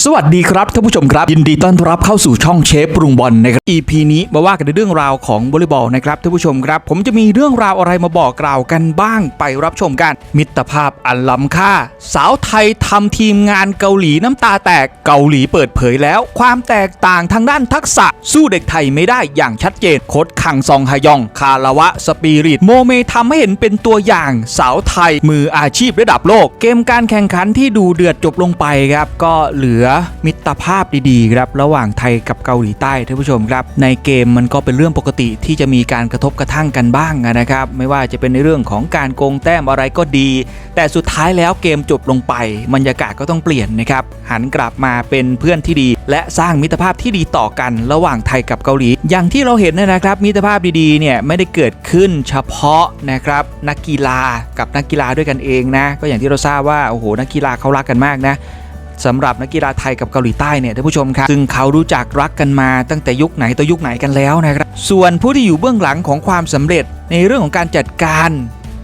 สวัสดีครับท่านผู้ชมครับ ยินดีต้อนรับเข้าสู่ช่องเชฟปรุงบอลนะครับ EP นี้มาว่ากันในเรื่องราวของวอลเลย์บอลนะครับท่านผู้ชมครับ ผมจะมีเรื่องราวอะไรมาบอกกล่าวกันบ้างไปรับชมกัน มิตรภาพอันล้ำค่า สาวไทยทำทีมงานเกาหลีน้ำตาแตกเกาหลีเปิดเผยแล้ว ความแตกต่างทางด้านทักษะ สู้เด็กไทยไม่ได้อย่างชัดเจนโคดคังซองฮยอง คาระวะสปีริตโมเมทำให้เห็นเป็นตัวอย่าง สาวไทยมืออาชีพระดับโลก เกมการแข่งขันที่ดูเดือดจบลงไปครับก็เหลือมิตรภาพดีๆครับระหว่างไทยกับเกาหลีใต้ท่านผู้ชมครับในเกมมันก็เป็นเรื่องปกติที่จะมีการกระทบกระทั่งกันบ้างนะครับ ไม่ว่าจะเป็นในเรื่องของการโกงแต้มอะไรก็ดี แต่สุดท้ายแล้วเกมจบลงไปบรรยากาศก็ต้องเปลี่ยนนะครับหันกลับมาเป็นเพื่อนที่ดี และสร้างมิตรภาพที่ดีต่อกันระหว่างไทยกับเกาหลี อย่างที่เราเห็นนะครับ มิตรภาพดีๆเนี่ยไม่ได้เกิดขึ้นเฉพาะนะครับนักกีฬากับนักกีฬาด้วยกันเองนะก็อย่างที่เราทราบว่าโอ้โหนักกีฬาเขารักกันมากนะ สำหรับนักกีฬาไทยกับเกาหลีใต้เนี่ยท่านผู้ชมครับซึ่งเขารู้จักรักกันมาตั้งแต่ยุคไหนต่อยุคไหนกันแล้วนะครับส่วนผู้ที่อยู่เบื้องหลังของความสำเร็จในเรื่องของการจัดการ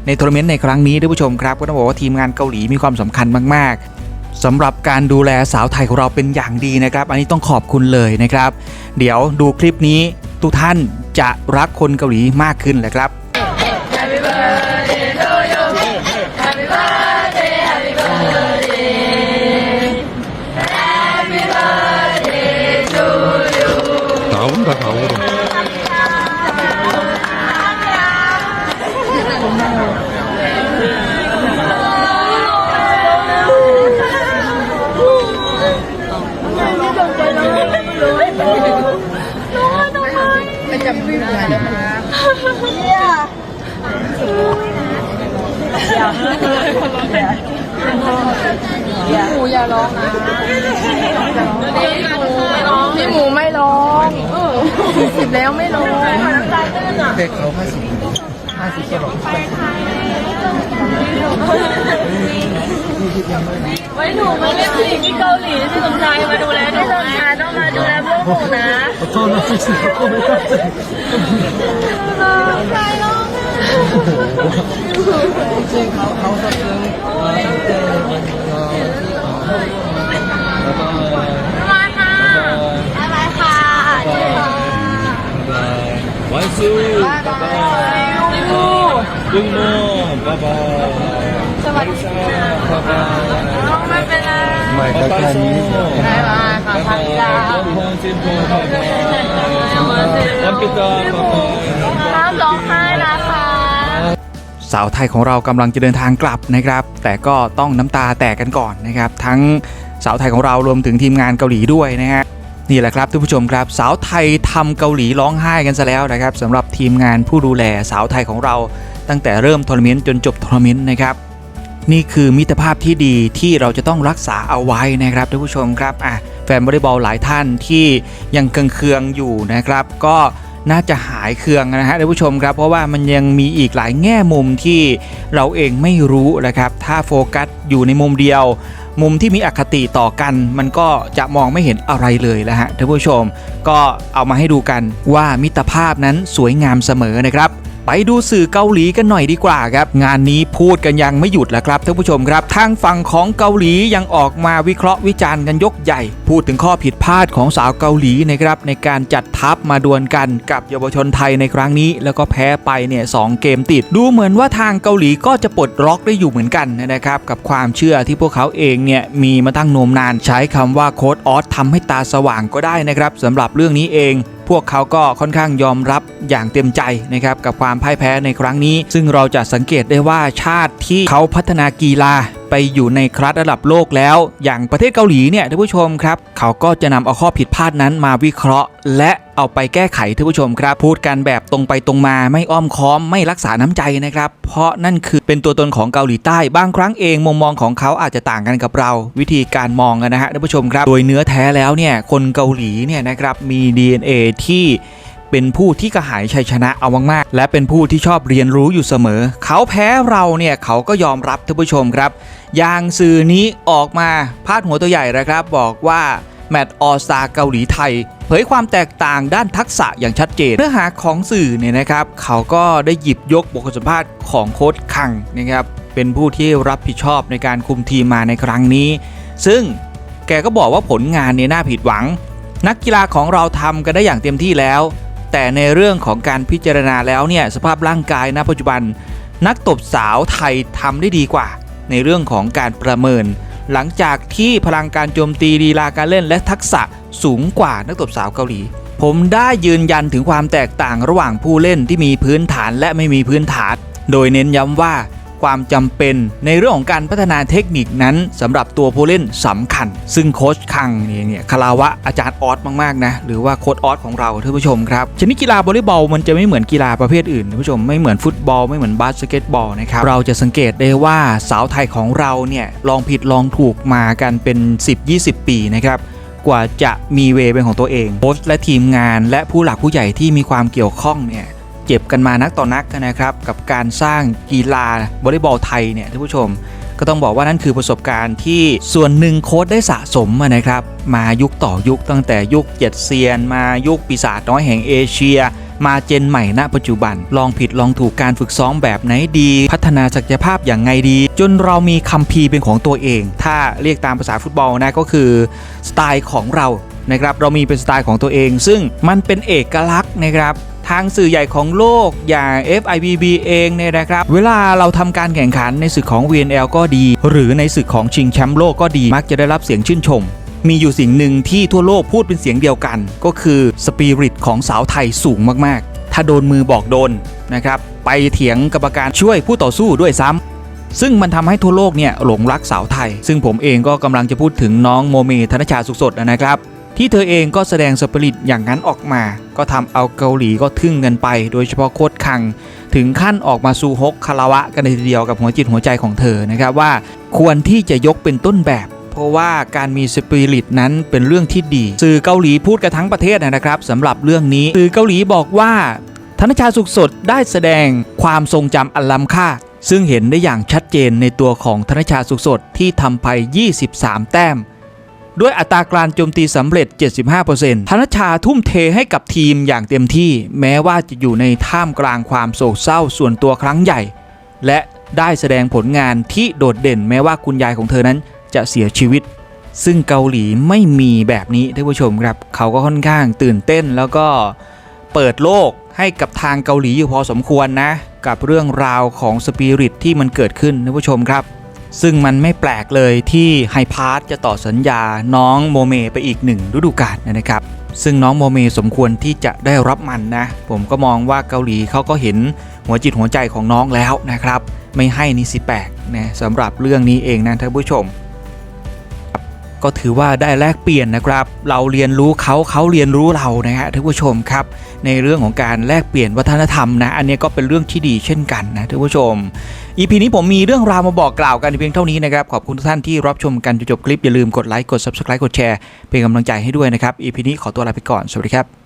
ในทัวร์นาเมนต์ในครั้งนี้ท่านผู้ชมครับก็ต้องบอกว่าทีมงานเกาหลีมีความสำคัญมากๆสำหรับการดูแลสาวไทยของเราเป็นอย่างดีนะครับ อันนี้ต้องขอบคุณเลยนะครับ เดี๋ยวดูคลิปนี้ทุกท่านจะรักคนเกาหลีมากขึ้นแหละครับ อย่ร้องนะพี่หมูไม่ร้องสี่สิบแล้วไม่ร้องเด็กเขาห้าสิบห้าสิบก็บองไว้หนูมาเล่นผู้หญิงที่เกาหลีที่สมชายมาดูแลที่สมชายต้องมาดูแลพวกหนูนะขอโทษนะพี่สิขอโทษนะใจร้องจริงเขาเขาสะเทือน ลุงโมบ๊ายบายสวัสดีค่ะบ๊ายบายไม่เป็นไรไม่ก็แค่นี้บ๊ายบายค่ะพักยาพงจิมโพบาบาน้ำปิตาบาบาน้ำร้องไห้นะคะสาวไทยของเรากำลังจะเดินทางกลับนะครับ แต่ก็ต้องน้ำตาแตกกันก่อนนะครับ ทั้งสาวไทยของเรารวมถึงทีมงานเกาหลีด้วยนะฮะนี่แหละครับท่านผู้ชมครับ สาวไทยทำเกาหลีร้องไห้กันซะแล้วนะครับสำหรับทีมงานผู้ดูแลสาวไทยของเรา ตั้งแต่เริ่มทัวร์นาเมนต์จนจบทัวร์นาเมนต์นะครับนี่คือมิตรภาพที่ดีที่เราจะต้องรักษาเอาไว้นะครับท่านผู้ชมครับอะแฟนวอลเลย์บอลหลายท่านที่ยังเคืองๆอยู่นะครับ ก็น่าจะหายเคืองนะฮะท่านผู้ชมครับ เพราะว่ามันยังมีอีกหลายแง่มุมที่เราเองไม่รู้นะครับ ถ้าโฟกัสอยู่ในมุมเดียว มุมที่มีอคติต่อกัน มันก็จะมองไม่เห็นอะไรเลยแล้วฮะท่านผู้ชม ก็เอามาให้ดูกันว่ามิตรภาพนั้นสวยงามเสมอนะครับ ไปดูสื่อเกาหลีกันหน่อยดีกว่าครับ งานนี้พูดกันยังไม่หยุดแล้วครับท่านผู้ชมครับ ทางฝั่งของเกาหลียังออกมาวิเคราะห์วิจารณ์กันยกใหญ่ พูดถึงข้อผิดพลาดของสาวเกาหลีนะครับในการจัดทัพมาดวลกันกับเยาวชนไทยในครั้งนี้ แล้วก็แพ้ไปเนี่ยสองเกมติด ดูเหมือนว่าทางเกาหลีก็จะปลดล็อกได้อยู่เหมือนกันนะครับกับความเชื่อที่พวกเขาเองเนี่ยมีมาตั้งนมนานใช้คำว่าโค้ดออสทำให้ตาสว่างก็ได้นะครับสำหรับเรื่องนี้เอง พวกเขาก็ค่อนข้างยอมรับอย่างเต็มใจนะครับกับความพ่ายแพ้ในครั้งนี้ ซึ่งเราจะสังเกตได้ว่าชาติที่เขาพัฒนากีฬาไปอยู่ในคลัสระดับโลกแล้ว อย่างประเทศเกาหลีเนี่ยท่านผู้ชมครับ เขาก็จะนำเอาข้อผิดพลาดนั้นมาวิเคราะห์ และเอาไปแก้ไขท่านผู้ชมครับ พูดกันแบบตรงไปตรงมาไม่อ้อมค้อมไม่รักษาน้ำใจนะครับ เพราะนั่นคือเป็นตัวตนของเกาหลีใต้บางครั้งเองมุมมองของเขาอาจจะต่างกันกับเรา วิธีการมองกันนะฮะท่านผู้ชมครับ โดยเนื้อแท้แล้วเนี่ยคนเกาหลีเนี่ยนะครับมี DNA ที่ เป็นผู้ที่กระหายชัยชนะเอามากๆ และเป็นผู้ที่ชอบเรียนรู้อยู่เสมอ เขาแพ้เราเนี่ยเขาก็ยอมรับท่านผู้ชมครับ อย่างสื่อนี้ออกมาพาดหัวตัวใหญ่นะครับ บอกว่าแมตต์ออสตาเกาหลีไทย เผยความแตกต่างด้านทักษะอย่างชัดเจน เนื้อหาของสื่อเนี่ยนะครับ เขาก็ได้หยิบยกบทสัมภาษณ์ของโค้ชคังนะครับเป็นผู้ที่รับผิดชอบในการคุมทีมมาในครั้งนี้ ซึ่งแกก็บอกว่าผลงานเนี่ยน่าผิดหวัง นักกีฬาของเราทำกันได้อย่างเต็มที่แล้ว แต่ในเรื่องของการพิจารณาแล้วเนี่ยสภาพร่างกายณปัจจุบัน นักตบสาวไทยทำได้ดีกว่า ในเรื่องของการประเมิน หลังจากที่พลังการโจมตีดีลาการเล่นและทักษะสูงกว่านักตบสาวเกาหลี ผมได้ยืนยันถึงความแตกต่างระหว่างผู้เล่นที่มีพื้นฐานและไม่มีพื้นฐาน โดยเน้นย้ำว่า ความจำเป็นในเรื่องของการพัฒนาเทคนิคนั้นสำหรับตัวผู้เล่นสำคัญ ซึ่งโค้ชคังเนี่ยเนี่ยคาราวะอาจารย์ออสมากๆนะหรือว่าโค้ชออสของเราท่านผู้ชมครับชนิดกีฬาวอลเลย์บอลมันจะไม่เหมือนกีฬาประเภทอื่นท่านผู้ชมไม่เหมือนฟุตบอลไม่เหมือนบาสเกตบอลนะครับเราจะสังเกตได้ว่าสาวไทยของเราเนี่ยลองผิดลองถูกมากันเป็น 10-20 ปีนะครับกว่าจะมีเวเป็นของตัวเองโค้ชและทีมงาน และผู้หลักผู้ใหญ่ที่มีความเกี่ยวข้องเนี่ย เจ็บกันมานักต่อนักนะครับ กับการสร้างกีฬาวอลเลย์บอลไทยเนี่ยท่านผู้ชม ก็ต้องบอกว่านั่นคือประสบการณ์ที่ส่วนหนึ่งโค้ชได้สะสมมานะครับ มายุคต่อยุคตั้งแต่ยุคเจ็ดเซียน มายุคปีศาจน้อยแห่งเอเชียมาเจนใหม่ณปัจจุบัน ลองผิดลองถูกการฝึกซ้อมแบบไหนดี พัฒนาศักยภาพอย่างไงดี จนเรามีคัมภีร์เป็นของตัวเอง ถ้าเรียกตามภาษาฟุตบอลนะก็คือ สไตล์ของเรา นะครับเรามีเป็นสไตล์ของตัวเอง ซึ่งมันเป็นเอกลักษณ์นะครับทางสื่อใหญ่ของโลกอย่าง FIBB เองเนี่ยนะครับ เวลาเราทำการแข่งขันในศึกของ VNL ก็ดี หรือในศึกของชิงแชมป์โลกก็ดีมักจะได้รับเสียงชื่นชม มีอยู่สิ่งหนึ่งที่ทั่วโลกพูดเป็นเสียงเดียวกัน ก็คือสปิริตของสาวไทยสูงมากๆ ถ้าโดนมือบอกโดนนะครับ ไปเถียงกรรมการช่วยผู้ต่อสู้ด้วยซ้ำซึ่งมันทำให้ทั่วโลกเนี่ยหลงรักสาวไทย ซึ่งผมเองก็กำลังจะพูดถึงน้องโมเมธนชาสุขสดนะครับ ที่เธอเองก็แสดงสปิริตอย่างนั้นออกมา ก็ทำเอาเกาหลีก็ทึ่งกันไป โดยเฉพาะโคดคัง ถึงขั้นออกมาสู่ฮกคาราวะกันเลยทีเดียวกับหัวจิตหัวใจของเธอนะครับว่า ควรที่จะยกเป็นต้นแบบเพราะว่าการมีสปิริตนั้นเป็นเรื่องที่ดี สื่อเกาหลีพูดกันทั้งประเทศนะครับสำหรับเรื่องนี้ สื่อเกาหลีบอกว่า ธนชาสุขสดได้แสดงความทรงจำอันล้ำค่า ซึ่งเห็นได้อย่างชัดเจนในตัวของธนชาสุขสดที่ทำไป 23 แต้ม ด้วยอัตราการโจมตีสำเร็จ 75%ธนชาทุ่มเทให้กับทีมอย่างเต็มที่ แม้ว่าจะอยู่ในท่ามกลางความโศกเศร้าส่วนตัวครั้งใหญ่ และได้แสดงผลงานที่โดดเด่นแม้ว่าคุณยายของเธอนั้นจะเสียชีวิต ซึ่งเกาหลีไม่มีแบบนี้ท่านผู้ชมครับ เขาก็ค่อนข้างตื่นเต้นแล้วก็เปิดโลกให้กับทางเกาหลีอยู่พอสมควรนะ กับเรื่องราวของสปิริตที่มันเกิดขึ้นท่านผู้ชมครับ ซึ่งมันไม่แปลกเลยที่ไฮพาร์ทจะต่อสัญญาน้องโมเมไปอีกหนึ่งฤดูกาลนะครับ ซึ่งน้องโมเมสมควรที่จะได้รับมันนะ ผมก็มองว่าเกาหลีเขาก็เห็นหัวจิตหัวใจของน้องแล้วนะครับ ไม่ให้นี่สิแปลกนะสำหรับเรื่องนี้เองนะท่านผู้ชม ก็ถือว่าได้แลกเปลี่ยนนะครับ เราเรียนรู้เขาเขาเรียนรู้เรานะฮะท่านผู้ชมครับ ในเรื่องของการแลกเปลี่ยนวัฒนธรรมนะ อันนี้ก็เป็นเรื่องที่ดีเช่นกันนะท่านผู้ชมอีพีนี้ผมมีเรื่องราวมาบอกกล่าวกันเพียงเท่านี้นะครับ ขอบคุณทุกท่านที่รับชมกันจนจบคลิปอย่าลืมกดไลค์กด subscribe กดแชร์เป็นกำลังใจให้ด้วยนะครับอีพีนี้ขอตัวลาไปก่อนสวัสดีครับ